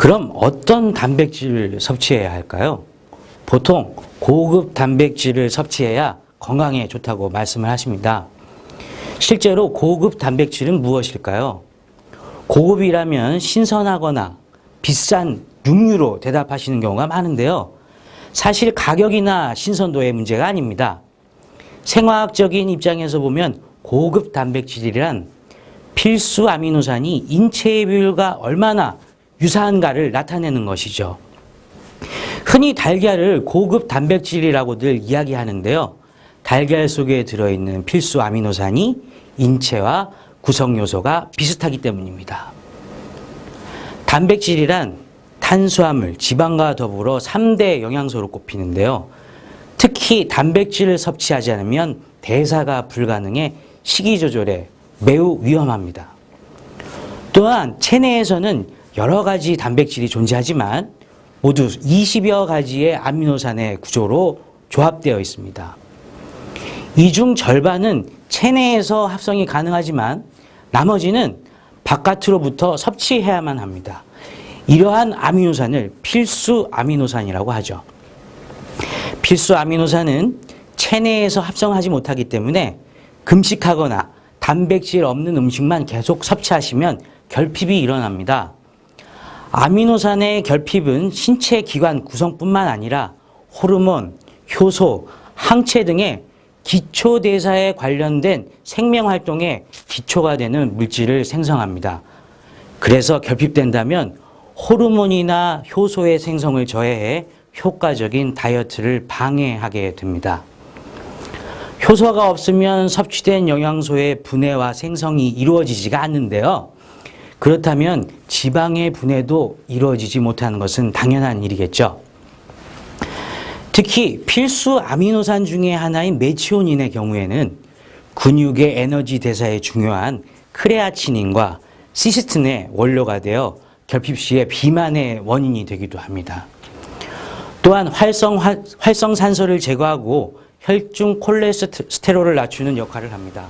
그럼 어떤 단백질을 섭취해야 할까요? 보통 고급 단백질을 섭취해야 건강에 좋다고 말씀을 하십니다. 실제로 고급 단백질은 무엇일까요? 고급이라면 신선하거나 비싼 육류로 대답하시는 경우가 많은데요. 사실 가격이나 신선도의 문제가 아닙니다. 생화학적인 입장에서 보면 고급 단백질이란 필수 아미노산이 인체의 비율과 얼마나 유사한가를 나타내는 것이죠. 흔히 달걀을 고급 단백질이라고들 이야기하는데요. 달걀 속에 들어있는 필수 아미노산이 인체와 구성 요소가 비슷하기 때문입니다. 단백질이란 탄수화물, 지방과 더불어 3대 영양소로 꼽히는데요. 특히 단백질을 섭취하지 않으면 대사가 불가능해 식이 조절에 매우 위험합니다. 또한 체내에서는 여러 가지 단백질이 존재하지만 모두 20여 가지의 아미노산의 구조로 조합되어 있습니다. 이 중 절반은 체내에서 합성이 가능하지만 나머지는 바깥으로부터 섭취해야만 합니다. 이러한 아미노산을 필수 아미노산이라고 하죠. 필수 아미노산은 체내에서 합성하지 못하기 때문에 금식하거나 단백질 없는 음식만 계속 섭취하시면 결핍이 일어납니다. 아미노산의 결핍은 신체 기관 구성뿐만 아니라 호르몬, 효소, 항체 등의 기초 대사에 관련된 생명 활동에 기초가 되는 물질을 생성합니다. 그래서 결핍된다면 호르몬이나 효소의 생성을 저해해 효과적인 다이어트를 방해하게 됩니다. 효소가 없으면 섭취된 영양소의 분해와 생성이 이루어지지가 않는데요. 그렇다면 지방의 분해도 이루어지지 못하는 것은 당연한 일이겠죠. 특히 필수 아미노산 중에 하나인 메치오닌의 경우에는 근육의 에너지 대사에 중요한 크레아치닌과 시스틴의 원료가 되어 결핍 시에 비만의 원인이 되기도 합니다. 또한 활성, 활성산소를 제거하고 혈중 콜레스테롤을 낮추는 역할을 합니다.